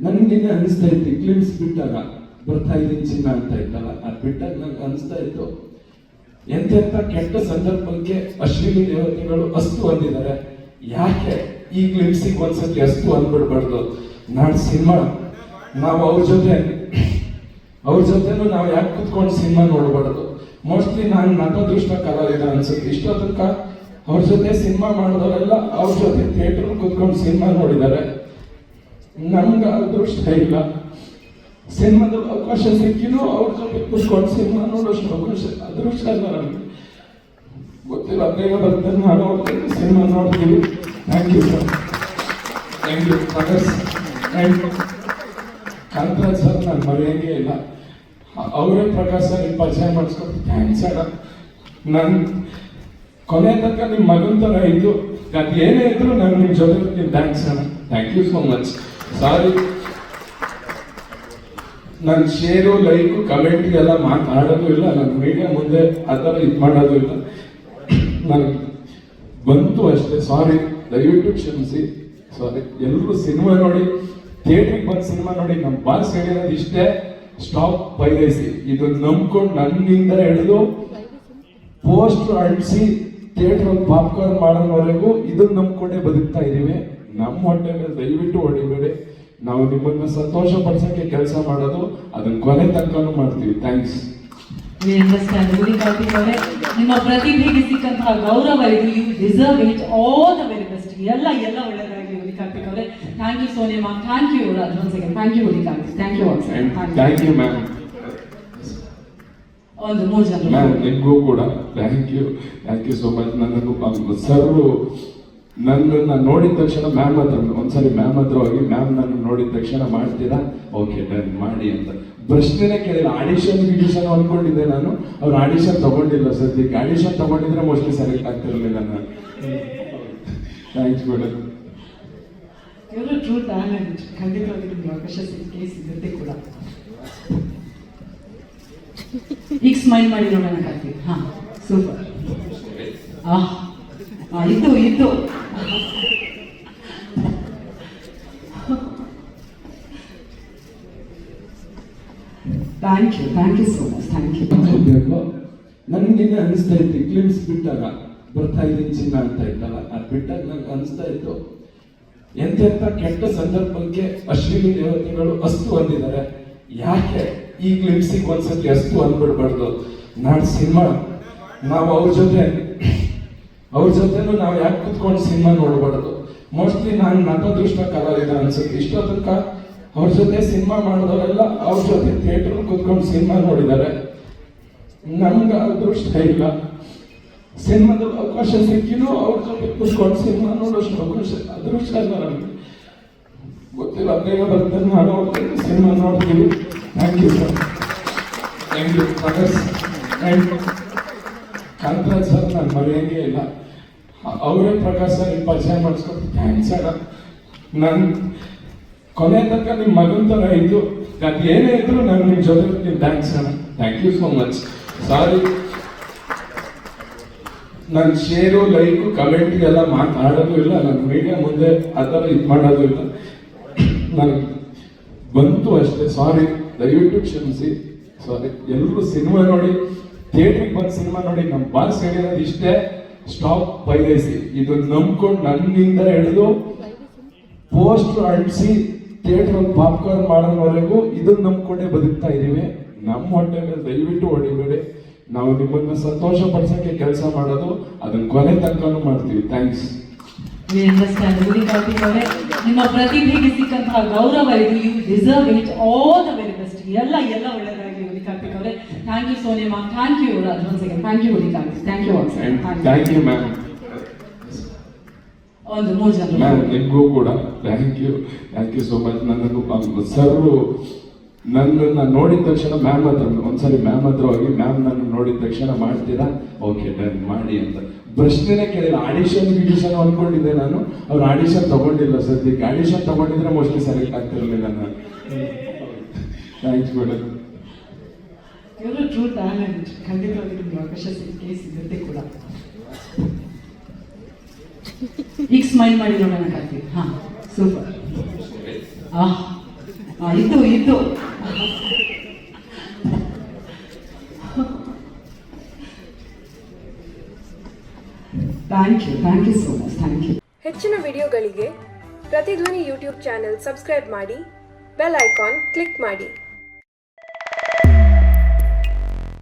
ನನ್ಗೆ ಅನಿಸ್ತಾ ಇತ್ತು ಕ್ಲಿಮ್ಸ್ ಬಿಟ್ಟಾಗ ಬರ್ತಾ ಇದ್ದೀನಿ ಚಿನ್ನ ಅಂತ ಇತ್ತಲ್ಲ, ಅದು ಬಿಟ್ಟಾಗ ನಂಗೆ ಅನಿಸ್ತಾ ಇತ್ತು. ಎಂತೆಂಥ ಕೆಟ್ಟ ಸಂದರ್ಭಕ್ಕೆ ಅಶ್ವಿನಿ ದೇವತೆಗಳು ಅಸ್ತು ಅಂದಿದ್ದಾರೆ. ಯಾಕೆ ಈ ಕ್ಲಿಮ್ಸಿಗೆ ಒಂದ್ಸತಿ ಅಸ್ತು ಅಂದ್ಬಿಡ್ಬಾರ್ದು? ನಾನು ಸಿನಿಮಾ, ನಾವು ಅವ್ರ ಜೊತೆ, ಅವ್ರ ಜೊತೆನೂ ನಾವು ಯಾಕೆ ಕುತ್ಕೊಂಡು ಸಿನಿಮಾ ನೋಡ್ಬಾರ್ದು? ಮೋಸ್ಟ್ಲಿ ನಾನು ನಟದೃಷ್ಟ ಕಲಾವಿದ ಅನ್ಸುತ್ತೆ. ತನಕ ಅವ್ರ ಜೊತೆ ಸಿನಿಮಾ ಮಾಡಿದವರೆಲ್ಲ ಅವ್ರ ಜೊತೆ ಥಿಯೇಟರ್ ಕುತ್ಕೊಂಡು ಸಿನಿಮಾ ನೋಡಿದ್ದಾರೆ. ನಮ್ಗೆ ಅದೃಷ್ಟ ಇಲ್ಲ. ಸಿನಿಮಾದ ಅವಕಾಶ ಸಿಕ್ಕಿನೂ ಅವ್ರ ಜೊತೆ ಕೂತ್ಕೊಂಡು ಸಿನಿಮಾ ನೋಡೋಷ್ಟು ಅವಕಾಶ, ಅದೃಷ್ಟ ಇಲ್ಲ ನಮಗೆ. ಗೊತ್ತಿಲ್ಲ, ಬೇಗ ಬರ್ತದೆ ನಾನು ಹೋಗ್ತೀನಿ ಸಿನಿಮಾ ನೋಡ್ತೀವಿ. Thank you sir thank you Prakash you Kantharaj sir ನಾನು ಮರೆಯಂಗೆ ಇಲ್ಲ. ಅವರೇ ಪ್ರಕಾಶ್ ಸರ್ ನಿಮ್ಮ ಪರಿಚಯ ಮಾಡಿಸ್ಕೊಂಡು ಥ್ಯಾಂಕ್ಸ್ ಅಣ್ಣ ನನ್ನ ಕೊನೆ ತನಕ ನಿಮ್ಮ ಮಗನ ಥರ ಇದ್ದು, ಅದು ಏನೇ ಇದ್ರು ನಾನು ನಿಮ್ಮ ಜೊತೆ ಥ್ಯಾಂಕ್ಸ್ ಅಣ್ಣ thank you so much sorry ನಾನು ಶೇರು ಲೈಕು ಕಮೆಂಟ್ಗೆಲ್ಲ ಮಾತಾಡೋದು ಇಲ್ಲ. ನನ್ನ ಮೀಡಿಯಾ ಮುಂದೆ ಆ ಥರ ಇದು ಮಾಡೋದು ಇಲ್ಲ. ನಾನು ಬಂತು ಅಷ್ಟೇ. ಸಾರಿ ದಯವಿಟ್ಟು ಕ್ಷಮಿಸಿ. ಸಾರಿ ಎಲ್ಲರೂ ಸಿನಿಮಾ ನೋಡಿ ಥಿಯೇಟ್ರಿಗೆ ಬಂದು ಸಿನಿಮಾ ನೋಡಿ ನಮ್ಮ ಬಾಸ್ ಹೇಳಿರೋದು ಇಷ್ಟೇ. ಸ್ಟಾಪ್ ಬೈದೇಸಿ ಇದು ನಂಬ್ಕೊಂಡು ನನ್ನಿಂದ ಹಿಡಿದು ಪೋಸ್ಟ್ ಅಂಟಿಸಿ ಥಿಯೇಟರ್ ಪಾಪ್ಕಾರ್ನ್ ಮಾಡೋವರೆಗೂ ಇದನ್ನ ನಂಬ್ಕೊಂಡೇ ಬದುಕ್ತಾ ಇದೀವಿ. ನಮ್ಮ ಹೊಟ್ಟೆ ಮೇಲೆ ದಯವಿಟ್ಟು ಹೊಡಿಬೇಡಿ. ನಾವು ನಿಮ್ಮನ್ನ ಸಂತೋಷ ಪಡಿಸೋಕೆ ಕೆಲಸ ಮಾಡೋದು ಅದನ್ನ ಕೊನೆ ತನಕನೂ ಮಾಡ್ತೀವಿ. ಥ್ಯಾಂಕ್ಸ್ ನಿಮ್ಮ ಪ್ರತಿಭೆಗೆ ಸಿಕ್ಕಂತಹ ಗೌರವ ಇದು. You deserve it all the very best ಎಲ್ಲ ಎಲ್ಲ ಒಳ್ಳೆಯದಾಗಿ ಗುಡಿ ಕಾರ್ತಿಕ್ ಅವರೇ. Thank you Sonia thank you one second thank you Gudi Karthik. Thank you thank you ma'am ಒಂದು ಮೂರು ಜನ ಮ್ಯಾಮ್ ನಿಮಗೂ ಕೂಡ thank you thank you so much ನನಗೂ ಸರ್ ನನ್ನನ್ನು ನೋಡಿದ ತಕ್ಷಣ ಮ್ಯಾಮ್ ಹತ್ರ ಒಂದ್ಸರಿ ಮ್ಯಾಮ್ ಹತ್ರ ಹೋಗಿ ಮ್ಯಾಮ್ ನನ್ನ ನೋಡಿದ ತಕ್ಷಣ ಮಾಡ್ತೀರಾ? ಓಕೆ ಡನ್ ಮಾಡಿ ಅಂತ. ಪ್ರಶ್ನೆನೇ ಕೇಳಿಲ್ಲ. ಆಡಿಷನ್ ಗಿಡಿಷನ್ ಅನ್ಕೊಂಡಿದ್ದೆ ನಾನು. ಅವ್ರು ಆಡಿಷನ್ ತಗೊಂಡಿಲ್ಲ ಸದ್ಯಕ್ಕೆ. ಆಡಿಷನ್ ತಗೊಂಡಿದ್ರೆ ಮೋಸ್ಟ್ಲಿ ಸೆಲೆಕ್ಟ್ ಆಗ್ತಿರ್ಲಿಲ್ಲ ನಾನು. ಥ್ಯಾಂಕ್ಸ್ ಮೇಡಮ್ ಇವರು ಟ್ರೂ ಟ್ಯಾಲೆಂಟ್ ಖಂಡಿತವಾಗಿ ನಿಮಗೆ ಅವಕಾಶ ಸಿಕ್ಕೇ ಸಿಗುತ್ತೆ ಕೂಡ. ಈಗ ಸ್ಮೈಲ್ ಮಾಡಿ ನೋಡೋಣ ಹಾ ಸೂಪರ್ ಆ ಆ, ಇದ್ದು ಇದ್ದು thank you thank you so much thank you ಹೋಗ್ಬೇಕು ನನಗೇನೆ ಅನಿಸ್ತಾ ಇತ್ತು ಕ್ಲಿಮ್ಸ್ ಬಿಟ್ಟಾಗ ಬರ್ತಾ ಇದ್ದೀನಿ ಚಿನ್ನ ಅಂತ ಇತ್ತಲ್ಲ, ಅದು ಬಿಟ್ಟಾಗ ನಂಗೆ ಅನಿಸ್ತಾ ಇತ್ತು. ಎಂತೆಂಥ ಕೆಟ್ಟ ಸಂದರ್ಭಕ್ಕೆ ಅಶ್ವಿನಿ ದೇವತೆಗಳು ಅಸ್ತು ಅಂದಿದ್ದಾರೆ. ಯಾಕೆ ಈ ಕ್ಲಿಮ್ಸಿಗೆ ಒಂದ್ಸತಿ ಅಸ್ತು ಅಂದ್ಬಿಡ್ಬಾರ್ದು? ನಾನು ಸಿನಿಮಾ, ನಾವು ಅವ್ರ ಜೊತೆ ಅವ್ರ ಜೊತೆನೂ ನಾವು ಯಾಕೆ ಕುತ್ಕೊಂಡು ಸಿನಿಮಾ ನೋಡ್ಬಾರ್ದು? ಮೋಸ್ಟ್ಲಿ ನಾನು ನಟದೃಷ್ಟ ಕಲಾವಿದ ಅನ್ಸುತ್ತೆ. ಇಷ್ಟ ತನಕ ಅವ್ರ ಜೊತೆ ಸಿನಿಮಾ ಮಾಡಿದವರೆಲ್ಲ ಅವ್ರ ಜೊತೆ ಥಿಯೇಟರ್ ಕುತ್ಕೊಂಡು ಸಿನಿಮಾ ನೋಡಿದ್ದಾರೆ. ನಮ್ಗೆ ಅದೃಷ್ಟ ಇಲ್ಲ. ಸಿನಿಮಾದ ಅವಕಾಶ ಸಿಕ್ಕಿನೂ ಅವ್ರ ಜೊತೆ ಕುತ್ಕೊಂಡು ಸಿನಿಮಾ ನೋಡೋಷ್ಟು ಅವಕಾಶ, ಅದೃಷ್ಟ ಇಲ್ಲ ನಮಗೆ. ಗೊತ್ತಿಲ್ಲ ಬೇಗ ಬರ್ತದೆ ನಾನು ಸಿನಿಮಾ ನೋಡ್ತೀವಿ thank you sir thank you thank and Kantharaj sir ನಾನು ಮರೆಯಂಗೆ ಇಲ್ಲ. ಅವರೇ ಪ್ರಕಾಶ್ ಸರ್ ಪರಿಚಯ ಮಾಡಿಸ್ಕೊಂಡು ಥ್ಯಾಂಕ್ಸ್ ಅಣ್ಣ. ನನ್ನ ಕೊನೆ ತನಕ ನಿಮ್ಮ ಮಗನ ಥರ ಇದ್ದು ನಾನು ಏನೇ ಇದ್ರು ನಾನು ನಿಮ್ಮ ಜೊತೆ ನಿಮ್ಮ ಥ್ಯಾಂಕ್ಸ್ ಅಣ್ಣ thank you so much sorry ನನ್ನ ಶೇರು ಲೈಕು ಕಮೆಂಟ್ಗೆಲ್ಲ ಮಾತಾಡೋದು ಇಲ್ಲ. ನನ್ನ ಮೀಡಿಯಾ ಮುಂದೆ ಆ ಥರ ಇದು ಮಾಡೋದು ಇಲ್ಲ. ನನಗೆ ಬಂತು ಅಷ್ಟೇ. ಸಾರಿ ದಯವಿಟ್ಟು ಕ್ಷಮಿಸಿ. ಸಾರಿ ಎಲ್ಲರೂ ಸಿನಿಮಾ ನೋಡಿ ಥಿಯೇಟ್ರಿಗೆ ಬಂದು ಸಿನಿಮಾ ನೋಡಿ ನಮ್ಮ ಬಾಸ್ ಹೇಳಿರೋದು ಇಷ್ಟೇ, ಸ್ಟಾಪ್ ಬೈದೈಸಿ ಇದು ನಂಬ್ಕೊಂಡು ನನ್ನಿಂದ ಹಿಡಿದು ಪೋಸ್ಟ್ ಅಂಟಿಸಿ ಥಿಯೇಟರ್ ಪಾಪ್ಕಾರ್ನ್ ಮಾಡೋವರೆಗೂ ಇದನ್ನ ನಂಬ್ಕೊಂಡೇ ಬದುಕ್ತಾ ಇದೀವಿ. ನಮ್ಮ ಹೊಟ್ಟೆ ಮೇಲೆ ದಯವಿಟ್ಟು ಹೊಡಿಬೇಡಿ. ನಾವು ನಿಮ್ಮನ್ನ ಸಂತೋಷ ಪಡಿಸೋಕೆ ಕೆಲಸ ಮಾಡೋದು ಅದನ್ನ ಕೊನೆ ತನಕನೂ ಮಾಡ್ತೀವಿ. ಥ್ಯಾಂಕ್ಸ್. ನಿಮ್ಮ ಪ್ರತಿಭೆಗೆ ಸಿಕ್ಕಂತಹ ಗೌರವ ಇದು. You deserve it all the very best ಎಲ್ಲ ಎಲ್ಲ ಕಾರ್ತಿಕ್ ಅವರೇ you, you Sonia Thank you Raj. Once again, thank you Gudi Thank you, you ma'am ಒಂದು ಮೂರು ಜನ ಮ್ಯಾಮ್ ನಿಮಗೂ ಕೂಡ thank you thank you so much ನನಗೂ ಸರ್ ನನ್ನನ್ನು ನೋಡಿದ ತಕ್ಷಣ ಮ್ಯಾಮ್ ಹತ್ರ ಒಂದ್ಸರಿ ಮ್ಯಾಮ್ ಹತ್ರ ಹೋಗಿ ಮ್ಯಾಮ್ ನನ್ನ ನೋಡಿದ ತಕ್ಷಣ ಮಾಡ್ತೀರಾ? ಓಕೆ ಡನ್ ಮಾಡಿ ಅಂತ. ಪ್ರಶ್ನೆನೇ ಕೇಳಿಲ್ಲ. ಆಡಿಷನ್ ಗಿಡಿಷನ್ ಅನ್ಕೊಂಡಿದ್ದೆ ನಾನು. ಅವ್ರು ಆಡಿಷನ್ ತಗೊಂಡಿಲ್ಲ ಸದ್ಯಕ್ಕೆ. ಆಡಿಷನ್ ತಗೊಂಡಿದ್ರೆ ಮೋಸ್ಟ್ಲಿ ಸೆಲೆಕ್ಟ್ ಆಗ್ತಿರಲಿಲ್ಲ ನಾನು. ಥ್ಯಾಂಕ್ಸ್ ಮೇಡಮ್ ಇವರು ಟ್ರೂ ಟ್ಯಾಲೆಂಟ್ ಖಂಡಿತವಾಗಿ ನಿಮ್ಗೆ ಅವಕಾಶ ಸಿಕ್ಕೇ ಸಿಗುತ್ತೆ ಕೂಡ. ಈಗ ಸ್ಮೈಲ್ ಮಾಡಿ ನೋಡೋಣ ಕಾರ್ತಿಕ್ ಹಾ ಸೂಪರ್ ಇದು ಇತ್ತು thank you thank you so much thank you ಹೆಚ್ಚಿನ ವಿಡಿಯೋಗಳಿಗೆ ಪ್ರತಿಧ್ವನಿ ಯೂಟ್ಯೂಬ್ ಚಾನೆಲ್ ಸಬ್ಸ್ಕ್ರೈಬ್ ಮಾಡಿ, ಬೆಲ್ ಐಕಾನ್ ಕ್ಲಿಕ್ ಮಾಡಿ.